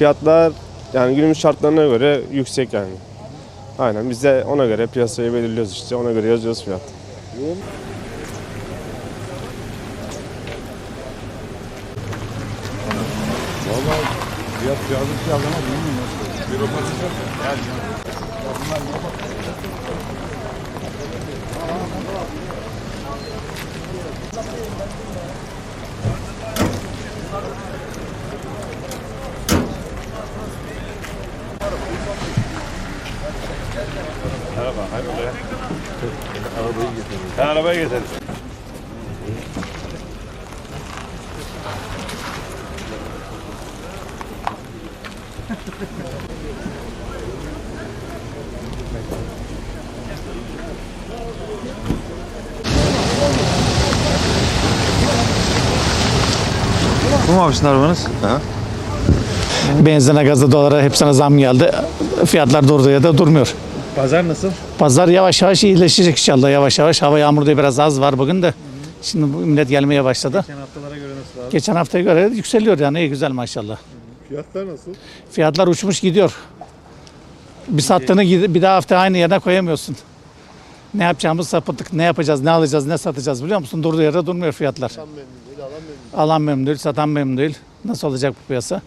Fiyatlar yani günümüz şartlarına göre yüksek yani. Aynen biz de ona göre piyasayı belirliyoruz işte. Ona göre yazıyoruz fiyat. Valla fiyat yazık fiyat ama bilmiyorum. Bir röportaj yok. Merhaba, hayrola? Arabayı getirdim. Ben arabayı getirdim. Bu mu abi sizin arabanız? Benzine, gaza, dolara hepsine zam geldi. Fiyatlar durduğu yerde durmuyor. Pazar nasıl? Pazar yavaş yavaş iyileşecek inşallah yavaş yavaş. Hava yağmuru da biraz az var bugün de. Şimdi bu millet gelmeye başladı. Geçen haftalara göre nasıl abi? Geçen haftaya göre yükseliyor yani iyi güzel maşallah. Fiyatlar nasıl? Fiyatlar uçmuş gidiyor. Bir sattığını bir daha hafta aynı yerine koyamıyorsun. Ne yapacağımız sapıttık. Ne yapacağız, ne alacağız, ne satacağız biliyor musun? Durduğu yerde durmuyor fiyatlar. Alan memnun değil, satan memnun değil. Nasıl olacak bu piyasa?